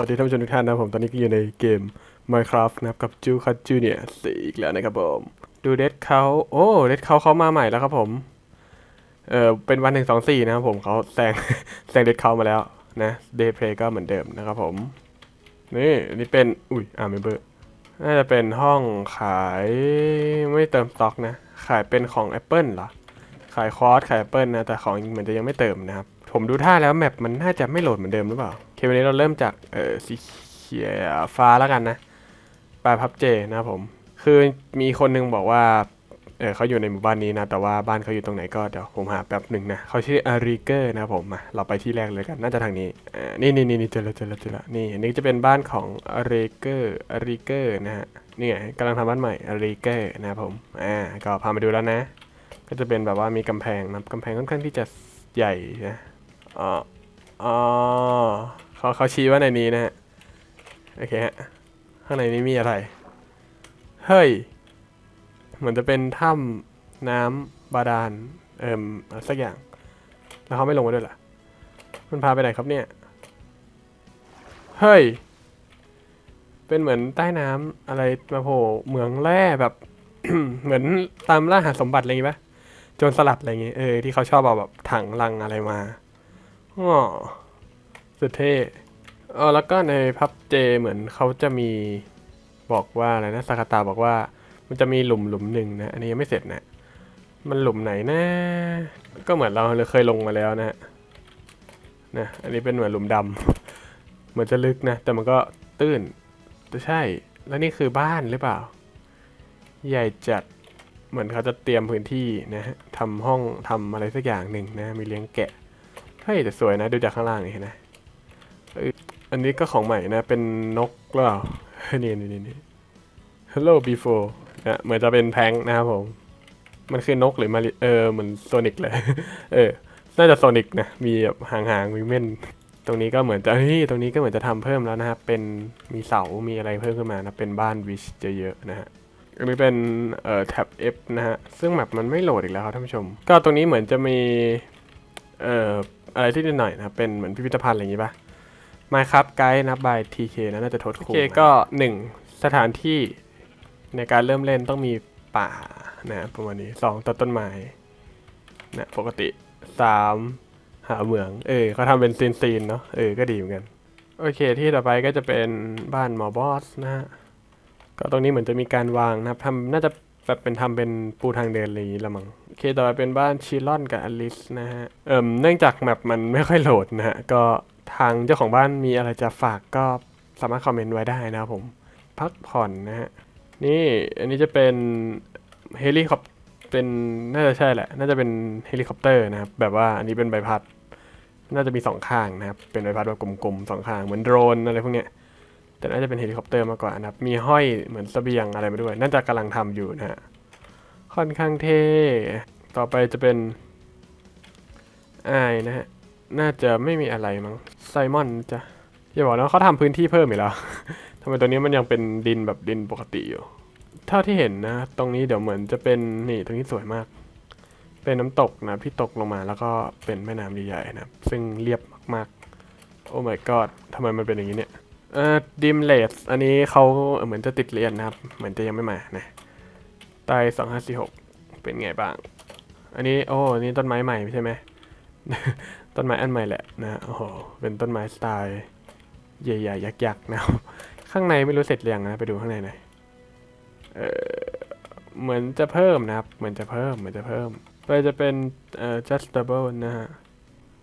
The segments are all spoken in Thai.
วัสดีท่านผู้ชมทุกท่านนะครับผมตอนนี้ก็อยู่ในเกม Minecraft นะครับกับจูคัตจูเนียสี่อีกแล้วนะครับผมดูเดดเขาโอ้เดดเขาเขามาใหม่แล้วครับผมเออเป็นวันหนึ่งสองสี่นะครับผมเขาแซงแซงเดดเขามาแล้วนะเดย์เพลก็เหมือนเดิมนะครับผม นี่นนี้เป็นอุ้ยอ่าเมมเบอร์น่าจะเป็นห้องขายไม่เติมสต็อกนะ ขายเป็นของ Apple เหรอขายคอร์สขาย Apple นะแต่ของเหมือนจะยังไม่เติมนะครับ ผมดูท่าแล้วแมปมันน่าจะไม่โหลดเหมือนเดิมหรือเปล่าเควันนี้เราเริ่มจากเออสีเขียวฟ้าแล้วกันนะปลายพับเจนะผม คือมีคนนึงบอกว่าเออเขาอยู่ในหมู่บ้านนี้นะ แต่ว่าบ้านเขาอยู่ตรงไหนก็เดี๋ยวผมหาแป๊บหนึ่งนะเขาชื่ออาริเกอร์นะผมมาเราไปที่แรกเลยกันน่าจะทางนี้อนี่นี่นี่นี่เจอแล้วเจอแล้วเจอแล้วนี่อันนี้จะเป็นบ้านของอาริเกอร์อาริเกอร์นะฮะนี่ไงกำลังทำบ้านใหม่อาริเกอร์นะผมอ่าก็พามาดูแล้วนะ ก็จะเป็นแบบว่ามีกำแพงนะกำแพงค่อนข้างที่จะใหญ่นะ อ๋ออ๋อเขาเขาชี้ว่าในนี้นะฮะ โอเคฮะ ข้างในนี้มีอะไร เฮ้ย เหมือนจะเป็นถ้ำน้ำบาดาล เอิ่มสักอย่าง แล้วเขาไม่ลงมาด้วยล่ะ มันพาไปไหนครับเนี่ย เฮ้ย เป็นเหมือนใต้น้ำอะไรมาโผล่เหมืองแร่แบบ เหมือนตามล่าหาสมบัติอะไรอย่างงี้ปะโจรสลัดอะไรอย่างงี้ เออ ที่เขาชอบเอาแบบถังลังอะไรมา อ๋อสุดเท่เออแล้วก็ในพับเจเหมือนเขาจะมีบอกว่าอะไรนะสากาตาบอกว่า มันจะมีหลุมหลุมหนึ่งนะ อันนี้ยังไม่เสร็จนะ มันหลุมไหนนะ ก็เหมือนเราเคยลงมาแล้วนะนะ อันนี้เป็นเหมือนหลุมดำเหมือนจะลึกนะ แต่มันก็ตื้นแต่ใช่ แล้วนี่คือบ้านหรือเปล่า ใหญ่จัด เหมือนเขาจะเตรียมพื้นที่นะทำห้องทำอะไรสักอย่างหนึ่งนะ มีเลี้ยงแกะ เฮ้ยแต่สวยนะดูจากข้างล่างนี่เห็นไหมอันนี้ก็ของใหม่นะเป็นนกหรือเปล่านี่นี่นี่นี่ Hello before นะเหมือนจะเป็นแพงนะครับผม มันคือนกหรือมาริเออเหมือนโซนิกเลย เออ น่าจะโซนิกนะ มีแบบหางๆมีเม่น ตรงนี้ก็เหมือนจะเฮ้ยตรงนี้ก็เหมือนจะทำเพิ่มแล้วนะครับ เป็นมีเสา มีอะไรเพิ่มขึ้นมานะ เป็นบ้านวิชเยอะๆนะฮะอันนี้เป็นเอ่อแท็บ F นะฮะ ซึ่งแมปมันไม่โหลดอีกแล้วครับท่านผู้ชม ก็ตรงนี้เหมือนจะมี เอ่อ อะไรที่นิดหน่อยนะครับ เป็นเหมือนพิพิธภัณฑ์อะไรอย่างงี้ปะ Minecraft Guide นะ by TK นะน่าจะทดโอเคก็หนึ่งสถานที่ในการเริ่มเล่นต้องมีป่านะประมาณนี้สองตัดต้นไม้นะปกติสามหาเหมือง เออเขาทำเป็นซีนซีนๆเนาะเออก็ดีเหมือนกัน โอเคที่ต่อไปก็จะเป็นบ้านหมอบอสนะฮะก็ตรงนี้เหมือนจะมีการวางนะครับทำน่าจะ แบบเป็นทำเป็นปูทางเดินอะไรอย่างนี้ละมั้งโอเคต่อไปเป็นบ้านชิลอนกับอลิสนะฮะเอ่มเนื่องจากแมปมันไม่ค่อยโหลดนะฮะก็ทางเจ้าของบ้านมีอะไรจะฝากก็สามารถคอมเมนต์ไว้ได้นะผม พักผ่อนนะฮะนี่อันนี้จะเป็นเฮลิคอปเป็นน่าจะใช่แหละ น่าจะเป็นเฮลิคอปเตอร์นะครับ แบบว่าอันนี้เป็นใบพัด น่าจะมีสองข้างนะครับ เป็นใบพัดแบบกลมๆสองข้างเหมือนโดรนอะไรพวกเนี้ย แต่น่าจะเป็นเฮลิคอปเตอร์มากกว่านะครับ มีห้อยเหมือนเสบียงอะไรมาด้วย น่าจะกำลังทำอยู่นะฮะ ค่อนข้างเท่ ต่อไปจะเป็นไอายนะฮะ น่าจะไม่มีอะไรมั้ง ไซมอนจะอย่าบอกนะเขาทำพื้นที่เพิ่มอีกแล้วทำไมตัวนี้มันยังเป็นดินแบบดินปกติอยู่ เท่าที่เห็นนะ ตรงนี้เดี๋ยวเหมือนจะเป็นนี่ตรงนี้สวยมาก เป็นน้ำตกนะที่ตกลงมาแล้วก็เป็นแม่น้ำใหญ่ๆนะ ซึ่งเรียบมากๆ โอ้ my god ทำไมมันเป็นอย่างนี้เนี่ย เอ่อดิมเลสอันนี้เขาเหมือนจะติดเรียนนะครับ เหมือนจะยังไม่มานะไตสองห้าสี่หกเป็นไงบ้าง อันนี้โอ้อนนี้ต้นไม้ใหม่ใช่ไหมต้นไม้อันใหม่แหละนะโอ้โหเป็นต้นไม้สไตล์ ใหญ่ๆยักษ์ๆนะครับข้างในไม่รู้เสร็จหรือยังนะไปดูข้างในหน่อยเออเหมือนจะเพิ่มนะครับ เหมือนจะเพิ่มเหมือนจะเพิ่มไปจะเป็นเอ่อ adjustable นะฮะ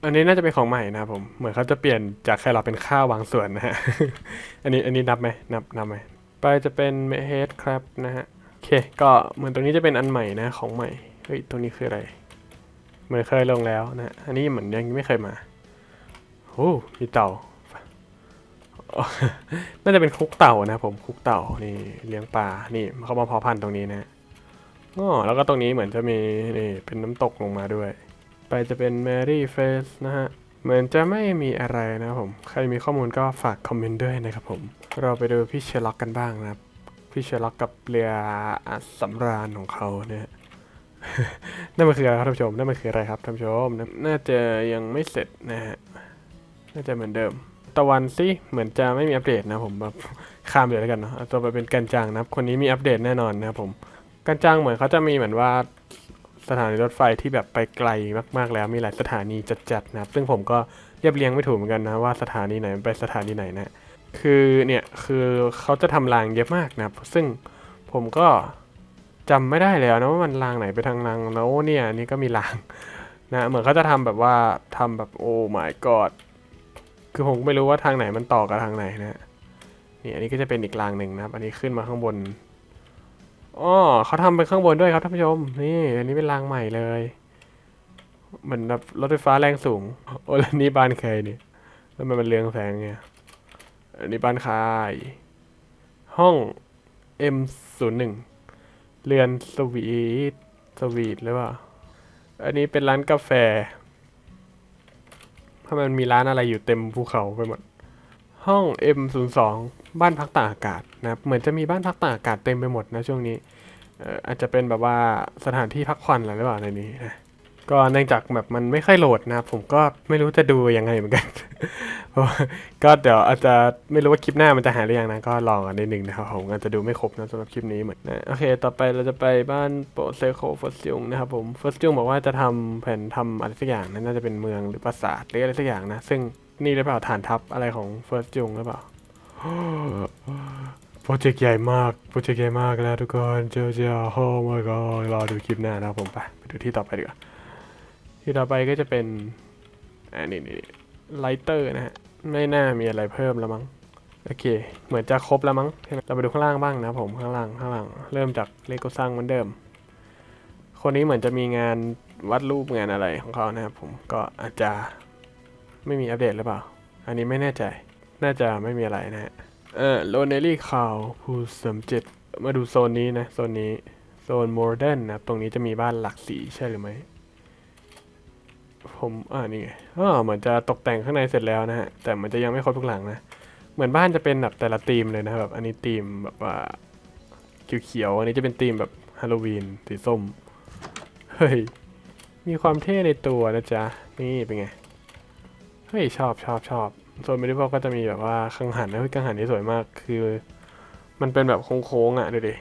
อันนี้น่าจะเป็นของใหม่นะครับผม เหมือนเขาจะเปลี่ยนจากแครอทเป็นข้าวบางส่วนนะฮะ อันนี้อันนี้นับไหมนับนับไหมไปจะเป็นเมเฮดครับนะฮะโอเค ก็เหมือนตรงนี้จะเป็นอันใหม่นะของใหม่ เฮ้ยตรงนี้คืออะไร เหมือนเคยลงแล้วนะ อันนี้เหมือนยังไม่เคยมาโอ้มีเต่า น่าจะเป็นคุกเต่านะครับผมคุกเต่านี่เลี้ยงปลา นี่เขามาเพาะพันธุ์ตรงนี้นะอ๋อแล้วก็ตรงนี้เหมือนจะมีนี่เป็นน้ำตกลงมาด้วย ไปจะเป็น Mary Face นะฮะ เหมือนจะไม่มีอะไรนะผม ใครมีข้อมูลก็ฝากคอมเมนต์ด้วยนะครับผม เราไปดูพี่เชล็อกกันบ้างนะครับ พี่เชล็อกกับเรืออัศสำราญของเขาเนี่ยนั่นมันคืออะไรครับท่านผู้ชม นั่นมันคืออะไรครับท่านผู้ชม น่าจะยังไม่เสร็จนะฮะ น่าจะเหมือนเดิม ตะวันสิเหมือนจะไม่มีอัปเดตนะผมแบบข้ามไปเลยแล้วกันเนาะตัวไปเป็นกันจังนะครับ คนนี้มีอัปเดตแน่นอนนะครับผม กันจังเหมือนเขาจะมีเหมือนว่า สถานีรถไฟที่แบบไปไกลมากๆ แล้วมีหลายสถานีจัดๆนะครับซึ่งผมก็เรียบเรียงไม่ถูกเหมือนกันนะว่าสถานีไหนไปสถานีไหนนะคือเนี่ยคือเขาจะทำรางเยอะมากนะครับ ซึ่งผมก็จำไม่ได้แล้วนะว่ามันรางไหนไปทางรางแล้วเนี่ยนี่ก็มีรางนะเหมือนเขาจะทำแบบว่าทำแบบโอ้ my god คือผมไม่รู้ว่าทางไหนมันต่อกับทางไหนนะนี่อันนี้ก็จะเป็นอีกรางหนึ่งนะครับ อันนี้ขึ้นมาข้างบน อ๋อเขาทำไปข้างบนด้วยครับท่านผู้ชม นี่อันนี้เป็นรางใหม่เลย เหมือนแบบรถไฟฟ้าแรงสูง โอ้แล้วนี่บ้านใครเนี่ยแล้วมันมันเรืองแสงไงอันนี้บ้านคายห้อง M01 เรือนสวีทสวีทหรือเปล่า อันนี้เป็นร้านกาแฟถ้ามันมีร้านอะไรอยู่เต็มภูเขาไปหมด ห้อง M02 บ้านพักตากอากาศนะครับเหมือนจะมีบ้านพักตากอากาศเต็มไปหมดนะช่วงนี้เอ่ออาจจะเป็นแบบว่าสถานที่พักผ่อนอะไรหรือเปล่าในนี้นะก็เนื่องจากแบบมันไม่ค่อยโหลดนะครับผมก็ไม่รู้จะดูยังไงเหมือนกันก็เดี๋ยวอาจจะไม่รู้ว่าคลิปหน้ามันจะหายหรือยังนะก็ลองกันนิดนึงนะครับผมอาจจะดูไม่ครบนะสำหรับคลิปนี้เหมือนนะโอเค ต่อไปเราจะไปบ้านโปเซโคฟอสซิงนะครับผมฟอสซิงบอกว่าจะทำแผนทำอะไรสักอย่างนะน่าจะเป็นเมืองหรือปราสาทหรืออะไรสักอย่างนะซึ่งนี่หรือเปล่าฐานทัพอะไรของเฟิร์สจุงหรือเปล่า โปรเจกต์ใหญ่มาก โปรเจกต์ใหญ่มากแล้วทุกคนเจ้าเจ้าโอ้ my god รอดูคลิปหน้านะครับผมไปไปดูที่ต่อไปดีกว่า ที่ต่อไปก็จะเป็นอันนี้นี่ไลเตอร์นะฮะ ไม่น่ามีอะไรเพิ่มแล้วมั้ง โอเค เหมือนจะครบแล้วมั้ง เราไปดูข้างล่างบ้างนะผม ข้างล่าง ข้างล่าง เริ่มจากเลโกซังเหมือนเดิม คนนี้เหมือนจะมีงานวัดรูปงานอะไรของเขานะครับผม ก็อาจจะไม่มีอัปเดตหรือเปล่า อันนี้ไม่แน่ใจ น่าจะไม่มีอะไรนะฮะเออโรเนลลี่คาวผู้สมเจ็ดมาดูโซนนี้นะ โซนนี้ โซนโมเดิร์นนะครับ ตรงนี้จะมีบ้านหลักสีใช่หรือไม่ผมอ่านี่ไงอ๋อเหมือนจะตกแต่งข้างในเสร็จแล้วนะฮะ แต่มันจะยังไม่ครบทุกหลังนะ เหมือนบ้านจะเป็นแบบแต่ละธีมเลยนะครับแบบอันนี้ธีมแบบว่าเขียวๆอันนี้จะเป็นธีมแบบฮาโลวีนสีส้ม เฮ้ย มีความเท่ในตัวนะจ๊ะ นี่เป็นไง เฮ้ย ชอบชอบชอบ โซนมิดเดิลก็จะมีแบบว่ากังหันนะเฮ้ยกังหันนี่สวยมาก คือ มันเป็นแบบโค้งๆอะดูดิ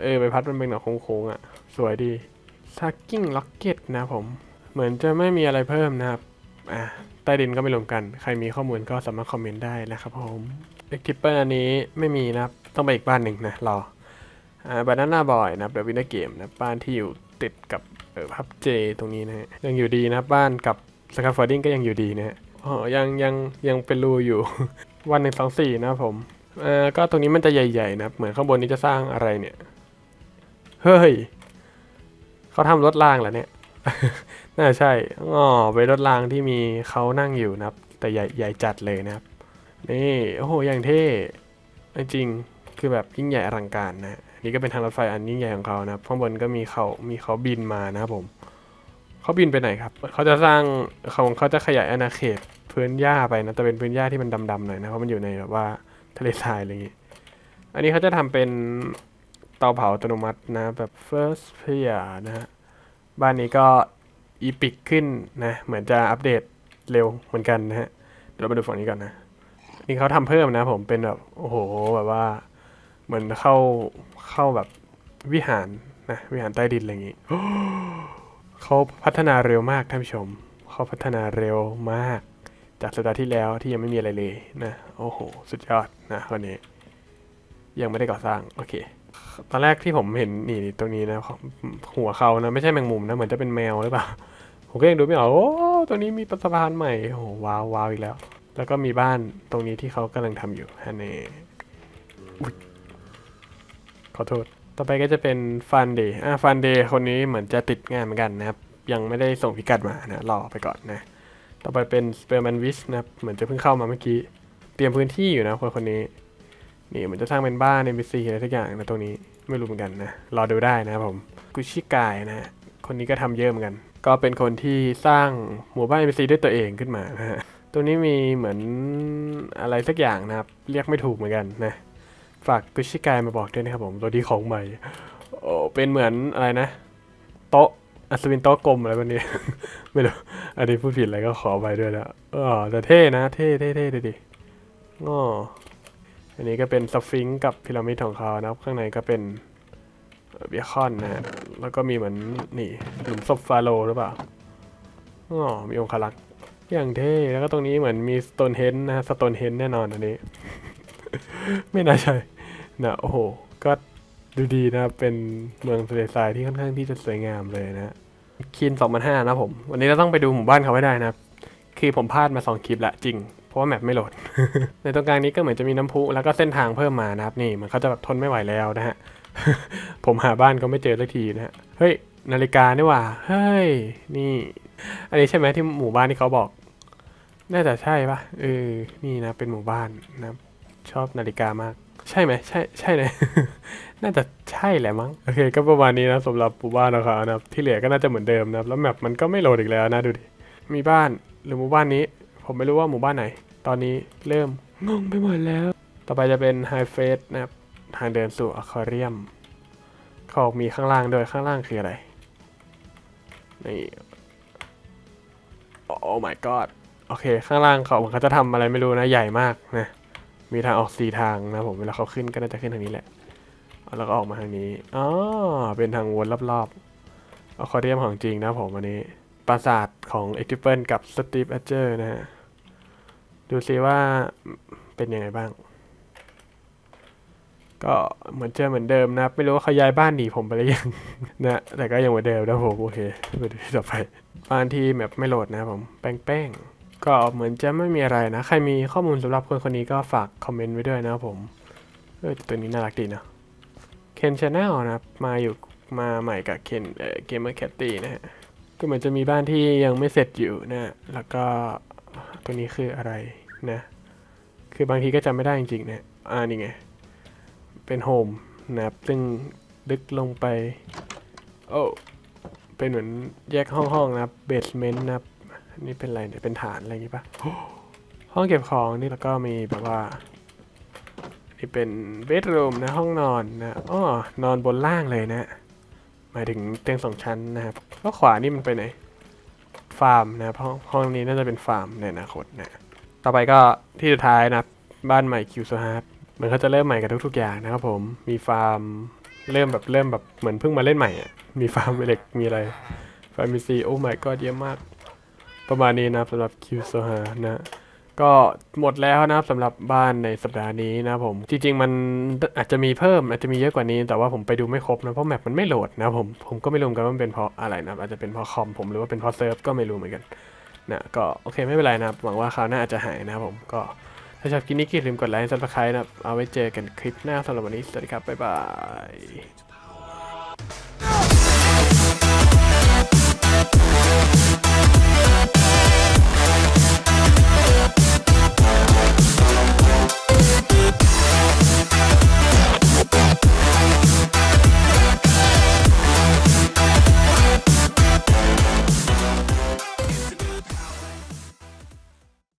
เออใบพัดมันเป็นแบบโค้งๆอะ สวยดีซักกิ้งล็อกเก็ตนะผม เหมือนจะไม่มีอะไรเพิ่มนะครับอะใต้ดินก็ไม่รวมกัน ใครมีข้อมูลก็สามารถคอมเมนต์ได้นะครับผมเอ็กทิปเปอร์อันนี้ไม่มีนะครับ ต้องไปอีกบ้านหนึ่งนะรออ่าบานาน่าบอยนะครับเดวินเกมนะบ้านที่อยู่ติดกับเออพับเจตรงนี้นะฮะยังอยู่ดีนะครับบ้านกับสกาฟอร์ดิ้งก็ยังอยู่ดีนะฮะ อ๋อยังยังยังเป็นรูอยู่ วันหนึ่งสองสี่นะผมเอ่อก็ตรงนี้มันจะใหญ่ๆนะครับ เหมือนข้างบนนี้จะสร้างอะไรเนี่ย เฮ้ยเขาทำรถรางเหรอเนี่ย น่าใช่อ๋อเป็นรถรางที่มีเขานั่งอยู่นะครับ แต่ใหญ่ใหญ่จัดเลยนะครับ นี่โอ้โหอย่างเท่จริงคือแบบยิ่งใหญ่อลังการนะนี่ก็เป็นทางรถไฟอันยิ่งใหญ่ของเขานะครับข้างบนก็มีเขามีเขาบินมานะครับผม เขาบินไปไหนครับ เขาจะสร้างเขาเขาจะขยายอาณาเขตพื้นหญ้าไปนะแต่เป็นพื้นหญ้าที่มันดำๆหน่อยนะเพราะมันอยู่ในแบบว่าทะเลทรายอะไรอย่างงี้ อันนี้เขาจะทำเป็นเตาเผาอัตโนมัตินะแบบ first player นะฮะ บ้านนี้ก็อีพิกขึ้นนะ เหมือนจะอัปเดตเร็วเหมือนกันนะฮะ เดี๋ยวเรามาดูฝั่งนี้ก่อนนะ นี่เขาทำเพิ่มนะผมเป็นแบบ โอ้โห แบบว่า เหมือนเข้าเข้าแบบวิหารนะ วิหารใต้ดินอะไรอย่างงี้ เขาพัฒนาเร็วมากท่านผู้ชม เขาพัฒนาเร็วมาก จากสัปดาห์ที่แล้วที่ยังไม่มีอะไรเลยนะ โอ้โห สุดยอดนะคนนี้ ยังไม่ได้ก่อสร้าง โอเค ตอนแรกที่ผมเห็นนี่ตรงนี้นะ หัวเขานะไม่ใช่แมงมุมนะ เหมือนจะเป็นแมวหรือเปล่า ผมก็ยังดูไม่ออก โอ้ตัวนี้มีสะพานใหม่ โอ้โหว้าวว้าวอีกแล้ว แล้วก็มีบ้านตรงนี้ที่เขากำลังทำอยู่ฮันเน่ขอโทษ ต่อไปก็จะเป็นฟันเดย์อ่าฟันเดย์คนนี้เหมือนจะติดงานเหมือนกันนะครับ ยังไม่ได้ส่งพิกัดมานะรอไปก่อนนะ ต่อไปเป็นสเปอร์แมนวิชนะครับ เหมือนจะเพิ่งเข้ามาเมื่อกี้ เตรียมพื้นที่อยู่นะคนคนนี้ นี่เหมือนจะสร้างเป็นบ้านในบีซีอะไรสักอย่างนะตรงนี้ไม่รู้เหมือนกันนะ รอดูได้นะครับผมกุชิกายนะ คนนี้ก็ทำเยอะเหมือนกัน ก็เป็นคนที่สร้างหมู่บ้านบีซีด้วยตัวเองขึ้นมานะฮะตรงนี้มีเหมือนอะไรสักอย่างนะครับ เรียกไม่ถูกเหมือนกันนะ ฝากกุชิกายมาบอกด้วยนะครับผมตัวดีของใหม่โอ้เป็นเหมือนอะไรนะ โต๊ะอัศวินโต๊ะกลมอะไรแบบนี้ ไม่รู้ อันนี้พูดผิดอะไรก็ขอไปด้วยนะเออแต่เท่นะ เท่เท่เท่ดูดิอ๋ออันนี้ก็เป็นสฟิงค์กับพีระมิดของเขานะครับ ข้างในก็เป็นเบียคอนนะฮะแล้วก็มีเหมือนนี่หลุมศพฟาโรห์หรือเปล่าอ๋อมีองคลักษ์อย่างเท่ แล้วก็ตรงนี้เหมือนมีสโตนเฮนนะสโตนเฮนแน่นอนอันนี้ ไม่น่าใช่นะโอ้โห ก็ดูดีนะครับเป็นเมืองทะเลทรายที่ค่อนข้างที่จะสวยงามเลยนะคิน2005นะผม วันนี้เราต้องไปดูหมู่บ้านเขาให้ได้นะคือผมพลาดมาสองคลิปละจริง เพราะว่าแมปไม่โหลด ในตรงกลางนี้ก็เหมือนจะมีน้ำพุ แล้วก็เส้นทางเพิ่มมานะครับ นี่มันเขาจะแบบทนไม่ไหวแล้วนะฮะ ผมหาบ้านก็ไม่เจอสักทีนะฮะ เฮ้ย นาฬิกานี่ว่าเฮ้ย นี่ อันนี้ใช่ไหมที่หมู่บ้านที่เขาบอก น่าจะใช่ปะเออ นี่นะเป็นหมู่บ้านนะครับ ชอบนาฬิกามาก ใช่ไหมใช่ใช่เลย น่าจะใช่แหละมั้ง โอเค ก็ประมาณนี้นะสำหรับหมู่บ้านนะครับนะที่เหลือก็น่าจะเหมือนเดิมนะแล้วแมปมันก็ไม่โหลดอีกแล้วนะดูดิ มีบ้านหรือหมู่บ้านนี้ ผมไม่รู้ว่าหมู่บ้านไหน ตอนนี้เริ่มงงไปหมดแล้ว ต่อไปจะเป็นไฮเฟสนะครับทางเดินสู่อควาเรียมเขาบอมีข้างล่างด้วยข้างล่างคืออะไรนี่โอ้ my god โอเค ข้างล่างเขาเขาจะทำอะไรไม่รู้นะ ใหญ่มากนะ มีทางออกสี่ทางนะผมเวลาเขาขึ้นก็น่าจะขึ้นทางนี้แหละแล้วก็ออกมาทางนี้อ๋อเป็นทางวนรอบๆอควาเรียมของจริงนะผมวันนี้ปราสาทของเอ็กติเปิลกับสตีฟแอเจอร์นะฮะดูซิว่าเป็นยังไงบ้าง ก็เหมือนเจอเหมือนเดิมนะ ไม่รู้ว่าเขาย้ายบ้านหนีผมไปหรือยังนะแต่ก็ยังเหมือนเดิมนะผมโอเคไปดูที่ต่อไปบ้านที่แบบไม่โหลดนะผม แป้งๆ ก็เหมือนจะไม่มีอะไรนะ ใครมีข้อมูลสำหรับคนคนนี้ก็ฝากคอมเมนต์ไว้ด้วยนะครับผมเออตัวนี้น่ารักดีนะเคนชาแนลนะครับมาอยู่มาใหม่กับเคนเอ่อเกมเมอร์แคตตี้นะฮะก็เหมือนจะมีบ้านที่ยังไม่เสร็จอยู่นะแล้วก็ตัวนี้คืออะไรนะ คือบางทีก็จำไม่ได้จริงๆนะอ่านี่ไง เป็นโฮมนะครับซึ่งลึกลงไป โอ้เป็นเหมือนแยกห้องๆนะครับเบสเมนต์นะครับ นี่เป็นอะไรเนี่ยเป็นฐานอะไรอย่างงี้ปะห้องเก็บของนี่แล้วก็มีแบบว่า นี่เป็นเบดรูมนะห้องนอนนะอ้อนอนบนล่างเลยนะหมายถึงเตียงสองชั้นนะครับแล้วขวานี่มันไปไหน ฟาร์มนะครับห้องห้องนี้น่าจะเป็นฟาร์มในอนาคตนะต่อไปก็ที่สุดท้ายนะบ้านใหม่คิวโซฮาร์ดเหมือนเขาจะเริ่มใหม่กับทุกๆอย่างนะครับผมมีฟาร์มเริ่มแบบเริ่มแบบเหมือนเพิ่งมาเล่นใหม่อะมีฟาร์มเล็กมีอะไรฟาร์มมีซีโอ้ my god เยอะมาก ประมาณนี้นะครับสำหรับคิวโซฮานะ ก็หมดแล้วนะครับสำหรับบ้านในสัปดาห์นี้นะผมจริงๆมันอาจจะมีเพิ่มอาจจะมีเยอะกว่านี้ แต่ว่าผมไปดูไม่ครบนะเพราะแมปมันไม่โหลดนะผมผมก็ไม่รู้กันว่ามันเป็นเพราะอะไรนะอาจจะเป็นเพราะคอมผมหรือว่าเป็นเพราะเซิร์ฟก็ไม่รู้เหมือนกันนะก็โอเคไม่เป็นไรนะครับหวังว่าคราวหน้าอาจจะหายนะครับผมก็ถ้าชอบคลิปนี้ก็อย่าลืมกดไลค์ซับสไครต์นะครับเอาไว้เจอกันคลิปหน้าสำหรับวันนี้สวัสดีครับบ๊ายบาย